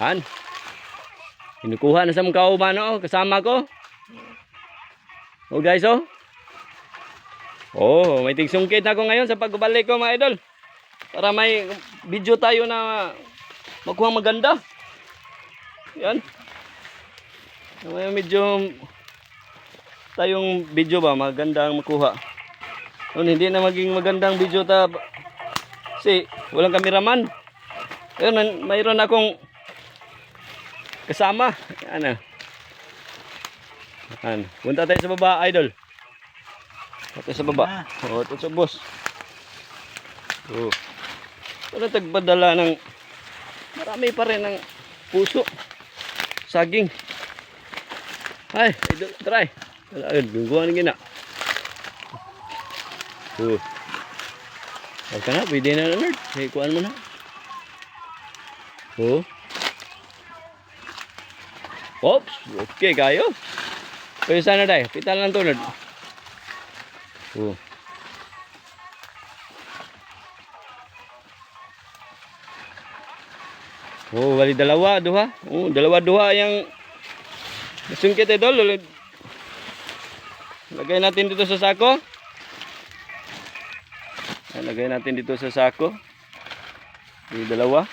Han. Kinukuha na sa mga kaumano, oh, kasama ko. Oh guys, oh. Oh, may tigsungkit ako ngayon sa pagbalik ko mga idol. Para may video tayo na makuha maganda. Yan. May medyo tayong video ba magandang makuha. Noon hindi na maging magandang video ta kasi walang kameraman. Ayun, mayroon akong kasama. Ano? Ano? Punta tayo sa baba, idol. Punta sa baba. Oo, ito sa boss. Oo. Para tagpadala ng marami pa rin ng puso. Saging. Ay, idol, try. Ayun, gungguan gina. Oo. Huwag ka na, pwede na na nerd. Hey, kuhaan mo na. Oo. Oops, okay kayo. Pwede sana tayo, pital lang to nerd. Oo. Oh, bali dalawa, duha. Oh, dalawa duha yang sungkit idol. Lagay natin dito sa sako. Lagay natin dito sa sako. Yung dalawa.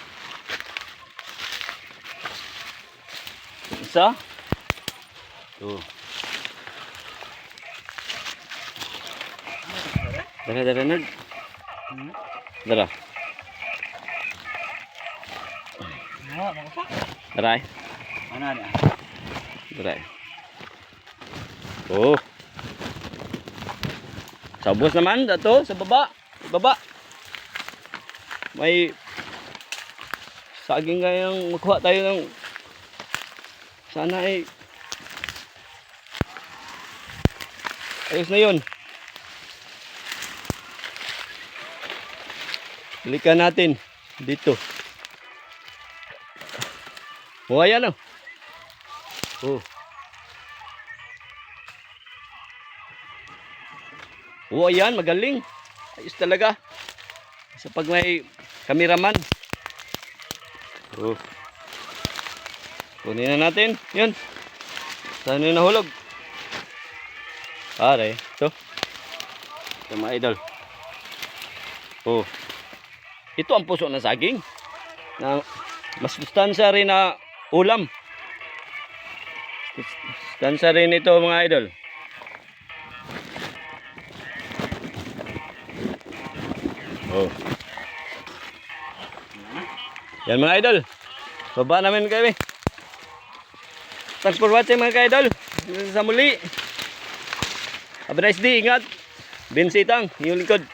Isa. Ito. Dara, dara, nerd. Dara. Dara. Mana ni? Dara. Oh. Sabos naman dato sa baba. Sa baba. May saging kayang makuha tayo ng sana ay ayos na yun. Balikan natin dito. Oh, ayan oh. Oh. Oh, ayan, magaling. Ayos talaga. Sa pag may kameraman. Oh. Kunin na natin. Yun. Saan yung nahulog? Pare, ito. Ito mga idol. Oh. Ito ang puso ng saging. Na mas sustansya rin na ulam. Sustansya rin ito mga idol. Oh. Yan mga idol. Baba namin kami. Thanks for watching mga ka-idol. Sa muli. Have a nice day. Ingat. Binsitang. Yung likod.